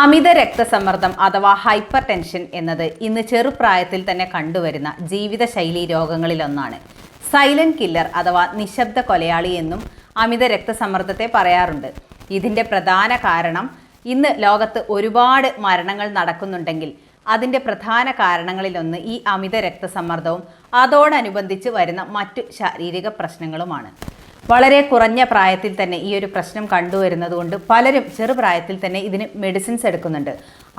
അമിത രക്തസമ്മർദ്ദം അഥവാ hyper tension എന്നത് ഇന്ന് ചെറുപ്രായത്തിൽ തന്നെ കണ്ടുവരുന്ന ജീവിതശൈലി രോഗങ്ങളിലൊന്നാണ്. സൈലന്റ് കില്ലർ അഥവാ നിശബ്ദ കൊലയാളി എന്നും അമിത രക്തസമ്മർദ്ദത്തെ പറയാറുണ്ട്. ഇതിന്റെ പ്രധാന കാരണം ഇന്ന് ലോകത്ത് ഒരുപാട് മരണങ്ങൾ നടക്കുന്നുണ്ടെങ്കിൽ അതിന്റെ പ്രധാന കാരണങ്ങളിലൊന്ന് ഈ അമിത രക്തസമ്മർദ്ദവും അതോടനുബന്ധിച്ച് വരുന്ന മറ്റു ശാരീരിക പ്രശ്നങ്ങളുമാണ്. വളരെ കുറഞ്ഞ പ്രായത്തിൽ തന്നെ ഈ ഒരു പ്രശ്നം കണ്ടുവരുന്നത് കൊണ്ട് പലരും ചെറുപ്രായത്തിൽ തന്നെ ഇതിന് മെഡിസിൻസ് എടുക്കുന്നുണ്ട്.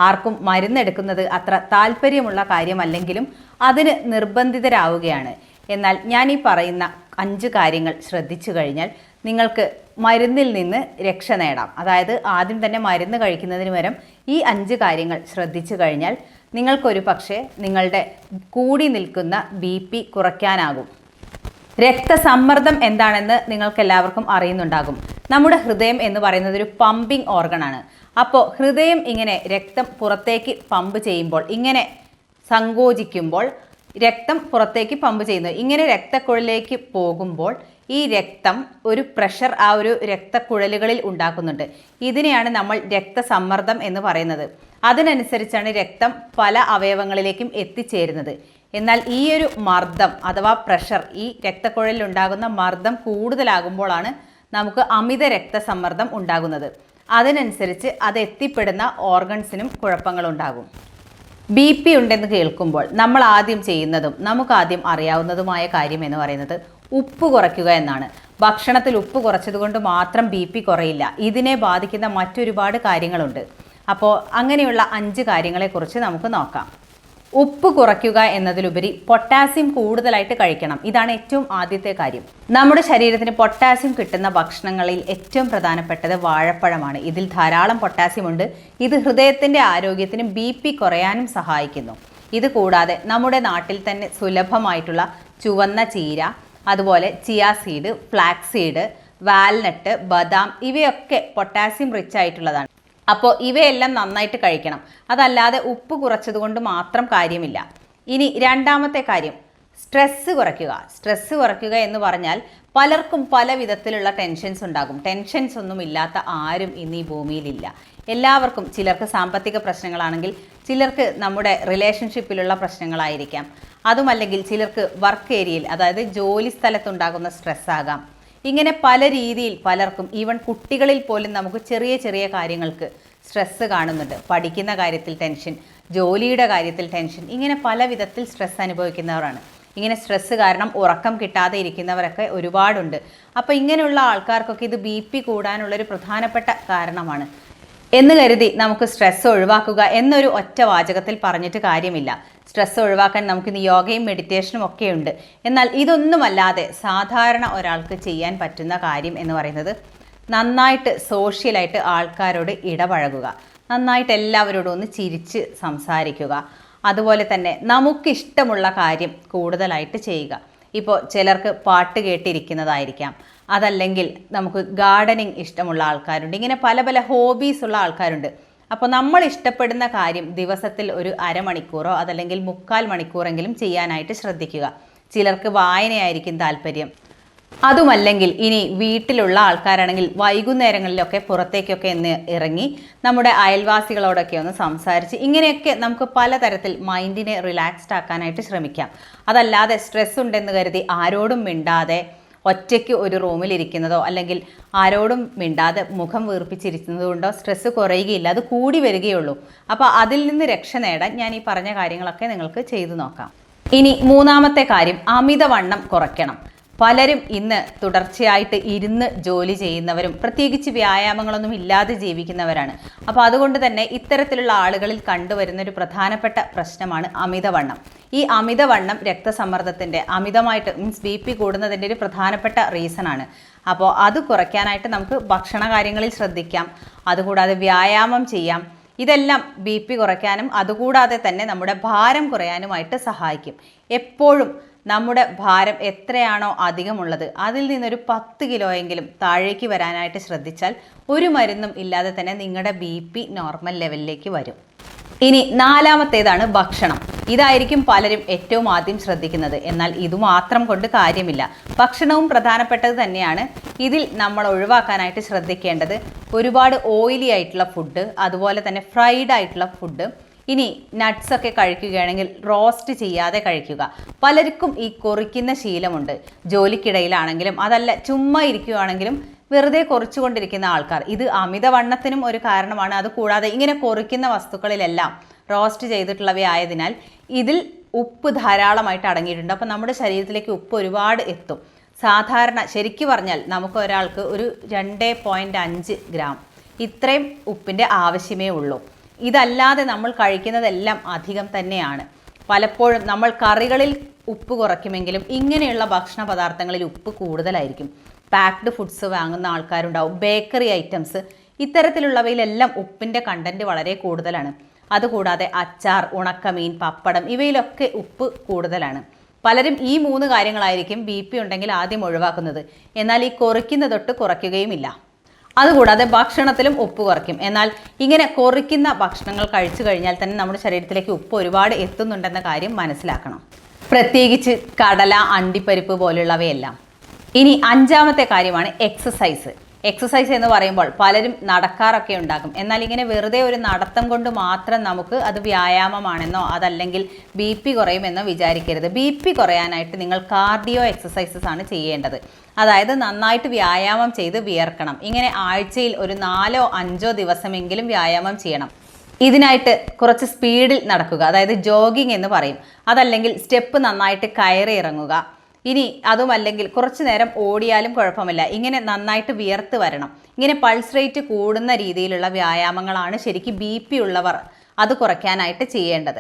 ആർക്കും മരുന്നെടുക്കുന്നത് അത്ര താല്പര്യമുള്ള കാര്യമല്ലെങ്കിലും അതിന് നിർബന്ധിതരാവുകയാണ്. എന്നാൽ ഞാൻ ഈ പറയുന്ന അഞ്ച് കാര്യങ്ങൾ ശ്രദ്ധിച്ചു കഴിഞ്ഞാൽ നിങ്ങൾക്ക് മരുന്നിൽ നിന്ന് രക്ഷ നേടാം. അതായത് ആദ്യം തന്നെ മരുന്ന് കഴിക്കുന്നതിന് പകരം ഈ അഞ്ച് കാര്യങ്ങൾ ശ്രദ്ധിച്ചു കഴിഞ്ഞാൽ നിങ്ങൾക്കൊരു പക്ഷേ നിങ്ങളുടെ കൂടി നിൽക്കുന്ന ബി പി കുറയ്ക്കാനാകും. രക്തസമ്മർദ്ദം എന്താണെന്ന് നിങ്ങൾക്ക് എല്ലാവർക്കും അറിയുന്നുണ്ടാകും. നമ്മുടെ ഹൃദയം എന്ന് പറയുന്നത് ഒരു പമ്പിംഗ് ഓർഗണാണ് അപ്പോൾ ഹൃദയം ഇങ്ങനെ രക്തം പുറത്തേക്ക് പമ്പ് ചെയ്യുമ്പോൾ ഇങ്ങനെ സങ്കോചിക്കുമ്പോൾ രക്തം പുറത്തേക്ക് പമ്പ് ചെയ്യുന്നു ഇങ്ങനെ രക്തക്കുഴലിലേക്ക് പോകുമ്പോൾ ഈ രക്തം ഒരു പ്രഷർ ആ ഒരു രക്തക്കുഴലുകളിൽ ഉണ്ടാക്കുന്നുണ്ട്. ഇതിനെയാണ് നമ്മൾ രക്തസമ്മർദ്ദം എന്ന് പറയുന്നത്. അതിനനുസരിച്ചാണ് രക്തം പല അവയവങ്ങളിലേക്കും എത്തിച്ചേരുന്നത്. എന്നാൽ ഈ ഒരു മർദ്ദം അഥവാ പ്രഷർ ഈ രക്തക്കുഴലിൽ ഉണ്ടാകുന്ന മർദ്ദം കൂടുതലാകുമ്പോഴാണ് നമുക്ക് അമിത രക്തസമ്മർദ്ദം ഉണ്ടാകുന്നത്. അതിനനുസരിച്ച് അത് എത്തിപ്പെടുന്ന ഓർഗൻസിനും കുഴപ്പങ്ങളുണ്ടാകും. ബി പി ഉണ്ടെന്ന് കേൾക്കുമ്പോൾ നമ്മൾ ആദ്യം ചെയ്യുന്നതും നമുക്ക് ആദ്യം അറിയാവുന്നതുമായ കാര്യം എന്ന് പറയുന്നത് ഉപ്പ് കുറയ്ക്കുക എന്നാണ്. ഭക്ഷണത്തിൽ ഉപ്പ് കുറച്ചതുകൊണ്ട് മാത്രം ബി പി കുറയില്ല. ഇതിനെ ബാധിക്കുന്ന മറ്റൊരുപാട് കാര്യങ്ങളുണ്ട്. അപ്പോൾ അങ്ങനെയുള്ള അഞ്ച് കാര്യങ്ങളെക്കുറിച്ച് നമുക്ക് നോക്കാം. ഉപ്പ് കുറയ്ക്കുക എന്നതിലുപരി പൊട്ടാസ്യം കൂടുതലായിട്ട് കഴിക്കണം. ഇതാണ് ഏറ്റവും ആദ്യത്തെ കാര്യം. നമ്മുടെ ശരീരത്തിന് പൊട്ടാസ്യം കിട്ടുന്ന ഭക്ഷണങ്ങളിൽ ഏറ്റവും പ്രധാനപ്പെട്ടത് വാഴപ്പഴമാണ്. ഇതിൽ ധാരാളം പൊട്ടാസ്യം ഉണ്ട്. ഇത് ഹൃദയത്തിന്റെ ആരോഗ്യത്തിനും ബി പി കുറയാനും സഹായിക്കുന്നു. ഇത് കൂടാതെ നമ്മുടെ നാട്ടിൽ തന്നെ സുലഭമായിട്ടുള്ള ചുവന്ന ചീര അതുപോലെ chia seed flax seed walnut ബദാം ഇവയൊക്കെ പൊട്ടാസ്യം റിച്ച് ആയിട്ടുള്ളതാണ്. അപ്പോൾ ഇവയെല്ലാം നന്നായിട്ട് കഴിക്കണം. അതല്ലാതെ ഉപ്പ് കുറച്ചതുകൊണ്ട് മാത്രം കാര്യമില്ല. ഇനി രണ്ടാമത്തെ കാര്യം സ്ട്രെസ്സ് കുറയ്ക്കുക. സ്ട്രെസ്സ് കുറയ്ക്കുക എന്ന് പറഞ്ഞാൽ പലർക്കും പല വിധത്തിലുള്ള ടെൻഷൻസ് ഉണ്ടാകും. ടെൻഷൻസ് ഒന്നും ഇല്ലാത്ത ആരും ഇന്ന് ഈ ഭൂമിയിലില്ല. എല്ലാവർക്കും ചിലർക്ക് സാമ്പത്തിക പ്രശ്നങ്ങളാണെങ്കിൽ ചിലർക്ക് നമ്മുടെ റിലേഷൻഷിപ്പിലുള്ള പ്രശ്നങ്ങളായിരിക്കാം. അതുമല്ലെങ്കിൽ ചിലർക്ക് വർക്ക് ഏരിയയിൽ അതായത് ജോലി സ്ഥലത്തുണ്ടാകുന്ന സ്ട്രെസ് ആകാം. ഇങ്ങനെ പല രീതിയിൽ പലർക്കും ഈവൻ കുട്ടികളിൽ പോലും നമുക്ക് ചെറിയ ചെറിയ കാര്യങ്ങൾക്ക് സ്ട്രെസ്സ് കാണുന്നുണ്ട്. പഠിക്കുന്ന കാര്യത്തിൽ ടെൻഷൻ ജോലിയുടെ കാര്യത്തിൽ ടെൻഷൻ ഇങ്ങനെ പല വിധത്തിൽ സ്ട്രെസ് അനുഭവിക്കുന്നവരാണ്. ഇങ്ങനെ സ്ട്രെസ്സ് കാരണം ഉറക്കം കിട്ടാതെ ഇരിക്കുന്നവരൊക്കെ ഒരുപാടുണ്ട്. അപ്പോൾ ഇങ്ങനെയുള്ള ആൾക്കാർക്കൊക്കെ ഇത് ബി പി കൂടാനുള്ളൊരു പ്രധാനപ്പെട്ട കാരണമാണ്. എന്ന് കരുതി നമുക്ക് സ്ട്രെസ് ഒഴിവാക്കുക എന്നൊരു ഒറ്റ വാചകത്തിൽ പറഞ്ഞിട്ട് കാര്യമില്ല. സ്ട്രെസ് ഒഴിവാക്കാൻ നമുക്കിന്ന് യോഗയും മെഡിറ്റേഷനും ഒക്കെ ഉണ്ട് എന്നാൽ ഇതൊന്നുമല്ലാതെ സാധാരണ ഒരാൾക്ക് ചെയ്യാൻ പറ്റുന്ന കാര്യം എന്ന് പറയുന്നത് നന്നായിട്ട് സോഷ്യലായിട്ട് ആൾക്കാരോട് ഇടപഴകുക. നന്നായിട്ട് എല്ലാവരോടും ഒന്ന് ചിരിച്ച് സംസാരിക്കുക. അതുപോലെ തന്നെ നമുക്കിഷ്ടമുള്ള കാര്യം കൂടുതലായിട്ട് ചെയ്യുക. ഇപ്പോൾ ചിലർക്ക് പാട്ട് കേട്ടിരിക്കുന്നതായിരിക്കാം. അതല്ലെങ്കിൽ നമുക്ക് ഗാർഡനിങ് ഇഷ്ടമുള്ള ആൾക്കാരുണ്ട്. ഇങ്ങനെ പല പല ഹോബീസ് ഉള്ള ആൾക്കാരുണ്ട്. അപ്പോൾ നമ്മൾ ഇഷ്ടപ്പെടുന്ന കാര്യം ദിവസത്തിൽ ഒരു അരമണിക്കൂറോ അതല്ലെങ്കിൽ മുക്കാൽ മണിക്കൂറെങ്കിലും ചെയ്യാനായിട്ട് ശ്രദ്ധിക്കുക. ചിലർക്ക് വായനയായിരിക്കും താല്പര്യം. അതുമല്ലെങ്കിൽ ഇനി വീട്ടിലുള്ള ആൾക്കാരാണെങ്കിൽ വൈകുന്നേരങ്ങളിലൊക്കെ പുറത്തേക്കൊക്കെ ഒന്ന് ഇറങ്ങി നമ്മുടെ അയൽവാസികളോടൊക്കെ ഒന്ന് സംസാരിച്ച് ഇങ്ങനെയൊക്കെ നമുക്ക് പലതരത്തിൽ മൈൻഡിനെ റിലാക്സ്ഡ് ആക്കാനായിട്ട് ശ്രമിക്കാം. അതല്ലാതെ സ്ട്രെസ് ഉണ്ടെന്ന് കരുതി ആരോടും മിണ്ടാതെ ഒറ്റയ്ക്ക് ഒരു റൂമിൽ ഇരിക്കുന്നതോ അല്ലെങ്കിൽ ആരോടും മിണ്ടാതെ മുഖം വീർപ്പിച്ചിരിക്കുന്നത് കൊണ്ടോ സ്ട്രെസ്സ് കുറയുകയില്ല. അത് കൂടി വരികയുള്ളൂ. അപ്പോൾ അതിൽ നിന്ന് രക്ഷ നേടാൻ ഞാൻ ഈ പറഞ്ഞ കാര്യങ്ങളൊക്കെ നിങ്ങൾക്ക് ചെയ്തു നോക്കാം. ഇനി മൂന്നാമത്തെ കാര്യം അമിതവണ്ണം കുറയ്ക്കണം. പലരും ഇന്ന് തുടർച്ചയായിട്ട് ഇരുന്ന് ജോലി ചെയ്യുന്നവരും പ്രത്യേകിച്ച് വ്യായാമങ്ങളൊന്നും ഇല്ലാതെ ജീവിക്കുന്നവരാണ്. അപ്പോൾ അതുകൊണ്ട് തന്നെ ഇത്തരത്തിലുള്ള ആളുകളിൽ കണ്ടുവരുന്ന ഒരു പ്രധാനപ്പെട്ട പ്രശ്നമാണ് അമിതവണ്ണം. ഈ അമിതവണ്ണം രക്തസമ്മർദ്ദത്തിന്റെ അമിതമായിട്ട് മീൻസ് ബി പി കൂടുന്നതിന്റെ ഒരു പ്രധാനപ്പെട്ട റീസൺ ആണ്. അപ്പോൾ അത് കുറയ്ക്കാനായിട്ട് നമുക്ക് ഭക്ഷണ കാര്യങ്ങളിൽ ശ്രദ്ധിക്കാം. അതുകൂടാതെ വ്യായാമം ചെയ്യാം. ഇതെല്ലാം ബി പി കുറയ്ക്കാനും അതുകൂടാതെ തന്നെ നമ്മുടെ ഭാരം കുറയാനുമായിട്ട് സഹായിക്കും. എപ്പോഴും നമ്മുടെ ഭാരം എത്രയാണോ അധികമുള്ളത് അതിൽ നിന്നൊരു പത്ത് കിലോയെങ്കിലും താഴേക്ക് വരാനായിട്ട് ശ്രദ്ധിച്ചാൽ ഒരു മരുന്നും ഇല്ലാതെ തന്നെ നിങ്ങളുടെ ബി പി നോർമൽ ലെവലിലേക്ക് വരും. ഇനി നാലാമത്തേതാണ് ഭക്ഷണം. ഇതായിരിക്കും പലരും ഏറ്റവും ആദ്യം ശ്രദ്ധിക്കുന്നത്. എന്നാൽ ഇതുമാത്രം കൊണ്ട് കാര്യമില്ല. ഭക്ഷണവും പ്രധാനപ്പെട്ടത് തന്നെയാണ്. ഇതിൽ നമ്മൾ ഒഴിവാക്കാനായിട്ട് ശ്രദ്ധിക്കേണ്ടത് ഒരുപാട് ഓയിലി ആയിട്ടുള്ള ഫുഡ് അതുപോലെ തന്നെ ഫ്രൈഡ് ആയിട്ടുള്ള ഫുഡ് ഇനി നട്ട്സ് ഒക്കെ കഴിക്കുകയാണെങ്കിൽ റോസ്റ്റ് ചെയ്യാതെ കഴിക്കുക. പലർക്കും ഈ കൊറിക്കുന്ന ശീലമുണ്ട്. ജോലിക്കിടയിലാണെങ്കിലും അതല്ല ചുമ്മാ ഇരിക്കുകയാണെങ്കിലും വെറുതെ കൊറിച്ചുകൊണ്ടിരിക്കുന്ന ആൾക്കാർ. ഇത് അമിതവണ്ണത്തിനും ഒരു കാരണമാണ്. അതുകൂടാതെ ഇങ്ങനെ കൊറിക്കുന്ന വസ്തുക്കളിലെല്ലാം റോസ്റ്റ് ചെയ്തിട്ടുള്ളവയായതിനാൽ ഇതിൽ ഉപ്പ് ധാരാളമായിട്ട് അടങ്ങിയിട്ടുണ്ട്. അപ്പോൾ നമ്മുടെ ശരീരത്തിലേക്ക് ഉപ്പ് ഒരുപാട് എത്തും. സാധാരണ ശരിക്കു പറഞ്ഞാൽ നമുക്ക് ഒരാൾക്ക് ഒരു രണ്ട് പോയിന്റ് അഞ്ച് ഗ്രാം ഇത്രയും ഉപ്പിന്റെ ആവശ്യമേ ഉള്ളൂ. ഇതല്ലാതെ നമ്മൾ കഴിക്കുന്നതെല്ലാം അധികം തന്നെയാണ്. പലപ്പോഴും നമ്മൾ കറികളിൽ ഉപ്പ് കുറയ്ക്കുമെങ്കിലും ഇങ്ങനെയുള്ള ഭക്ഷണ പദാർത്ഥങ്ങളിൽ ഉപ്പ് കൂടുതലായിരിക്കും. പാക്ഡ് ഫുഡ്സ് വാങ്ങുന്ന ആൾക്കാരുണ്ടാവും. ബേക്കറി ഐറ്റംസ് ഇത്തരത്തിലുള്ളവയിലെല്ലാം ഉപ്പിന്റെ കണ്ടന്റ് വളരെ കൂടുതലാണ്. അതുകൂടാതെ അച്ചാർ ഉണക്കമീൻ പപ്പടം ഇവയിലൊക്കെ ഉപ്പ് കൂടുതലാണ്. പലരും ഈ മൂന്ന് കാര്യങ്ങളായിരിക്കും ബി പി ഉണ്ടെങ്കിൽ ആദ്യം ഒഴിവാക്കുന്നത്. എന്നാൽ ഈ കുറയ്ക്കുന്ന തൊട്ട് കുറയ്ക്കുകയുമില്ല. അതുകൂടാതെ ഭക്ഷണത്തിലും ഉപ്പ് കുറയ്ക്കും. എന്നാൽ ഇങ്ങനെ കുറയ്ക്കുന്ന ഭക്ഷണങ്ങൾ കഴിച്ചു കഴിഞ്ഞാൽ തന്നെ നമ്മുടെ ശരീരത്തിലേക്ക് ഉപ്പ് ഒരുപാട് എത്തുന്നുണ്ടെന്ന കാര്യം മനസ്സിലാക്കണം. പ്രത്യേകിച്ച് കടല അണ്ടിപ്പരിപ്പ് പോലുള്ളവയെല്ലാം. ഇനി അഞ്ചാമത്തെ കാര്യമാണ് എക്സസൈസ്. എക്സസൈസ് എന്ന് പറയുമ്പോൾ പലരും നടക്കാറൊക്കെ ഉണ്ടാകും. എന്നാൽ ഇങ്ങനെ വെറുതെ ഒരു നടത്തം കൊണ്ട് മാത്രം നമുക്ക് അത് വ്യായാമമാണെന്നോ അതല്ലെങ്കിൽ ബി പി കുറയുമെന്നോ വിചാരിക്കരുത്. ബി പി കുറയാനായിട്ട് നിങ്ങൾ കാർഡിയോ എക്സസൈസസ് ആണ് ചെയ്യേണ്ടത്. അതായത് നന്നായിട്ട് വ്യായാമം ചെയ്ത് വിയർക്കണം. ഇങ്ങനെ ആഴ്ചയിൽ ഒരു നാലോ അഞ്ചോ ദിവസമെങ്കിലും വ്യായാമം ചെയ്യണം. ഇതിനായിട്ട് കുറച്ച് സ്പീഡിൽ നടക്കുക. അതായത് ജോഗിങ് എന്ന് പറയും. അതല്ലെങ്കിൽ സ്റ്റെപ്പ് നന്നായിട്ട് കയറി ഇറങ്ങുക. ഇനി അതുമല്ലെങ്കിൽ കുറച്ച് നേരം ഓടിയാലും കുഴപ്പമില്ല. ഇങ്ങനെ നന്നായിട്ട് വിയർത്ത് വരണം. ഇങ്ങനെ പൾസ് റേറ്റ് കൂടുന്ന രീതിയിലുള്ള വ്യായാമങ്ങളാണ് ശരിക്കും ബി പി ഉള്ളവർ അത് കുറയ്ക്കാനായിട്ട് ചെയ്യേണ്ടത്.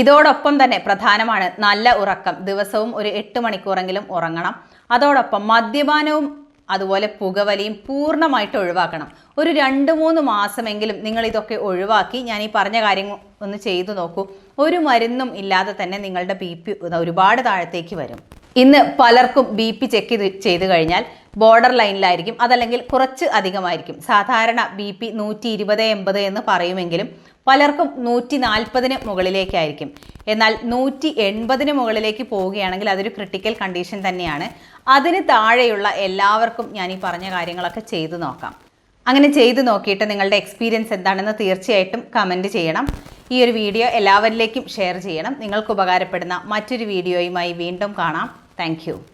ഇതോടൊപ്പം തന്നെ പ്രധാനമാണ് നല്ല ഉറക്കം. ദിവസവും ഒരു എട്ട് മണിക്കൂറെങ്കിലും ഉറങ്ങണം. അതോടൊപ്പം മദ്യപാനവും അതുപോലെ പുകവലിയും പൂർണമായിട്ട് ഒഴിവാക്കണം. ഒരു രണ്ട് മൂന്ന് മാസമെങ്കിലും നിങ്ങൾ ഇതൊക്കെ ഒഴിവാക്കി ഞാൻ ഈ പറഞ്ഞ കാര്യങ്ങൾ ഒന്ന് ചെയ്തു നോക്കൂ. ഒരു മരുന്നും ഇല്ലാതെ തന്നെ നിങ്ങളുടെ ബി പി ഒരുപാട് താഴത്തേക്ക് വരും. ഇന്ന് പലർക്കും ബി പി ചെക്ക് ചെയ്ത് കഴിഞ്ഞാൽ ബോർഡർ ലൈനിലായിരിക്കും. അതല്ലെങ്കിൽ കുറച്ച് അധികമായിരിക്കും. സാധാരണ ബി പി നൂറ്റി ഇരുപത് എൺപത് എന്ന് പറയുമെങ്കിലും പലർക്കും നൂറ്റി നാൽപ്പതിന് മുകളിലേക്കായിരിക്കും. എന്നാൽ നൂറ്റി എൺപതിന് മുകളിലേക്ക് പോവുകയാണെങ്കിൽ അതൊരു ക്രിട്ടിക്കൽ കണ്ടീഷൻ തന്നെയാണ്. അതിന് താഴെയുള്ള എല്ലാവർക്കും ഞാൻ ഈ പറഞ്ഞ കാര്യങ്ങളൊക്കെ ചെയ്തു നോക്കാം. അങ്ങനെ ചെയ്തു നോക്കിയിട്ട് നിങ്ങളുടെ എക്സ്പീരിയൻസ് എന്താണെന്ന് തീർച്ചയായിട്ടും കമന്റ് ചെയ്യണം. ഈ ഒരു വീഡിയോ എല്ലാവരിലേക്കും ഷെയർ ചെയ്യണം. നിങ്ങൾക്ക് ഉപകാരപ്പെടുന്ന മറ്റൊരു വീഡിയോയുമായി വീണ്ടും കാണാം. Thank you.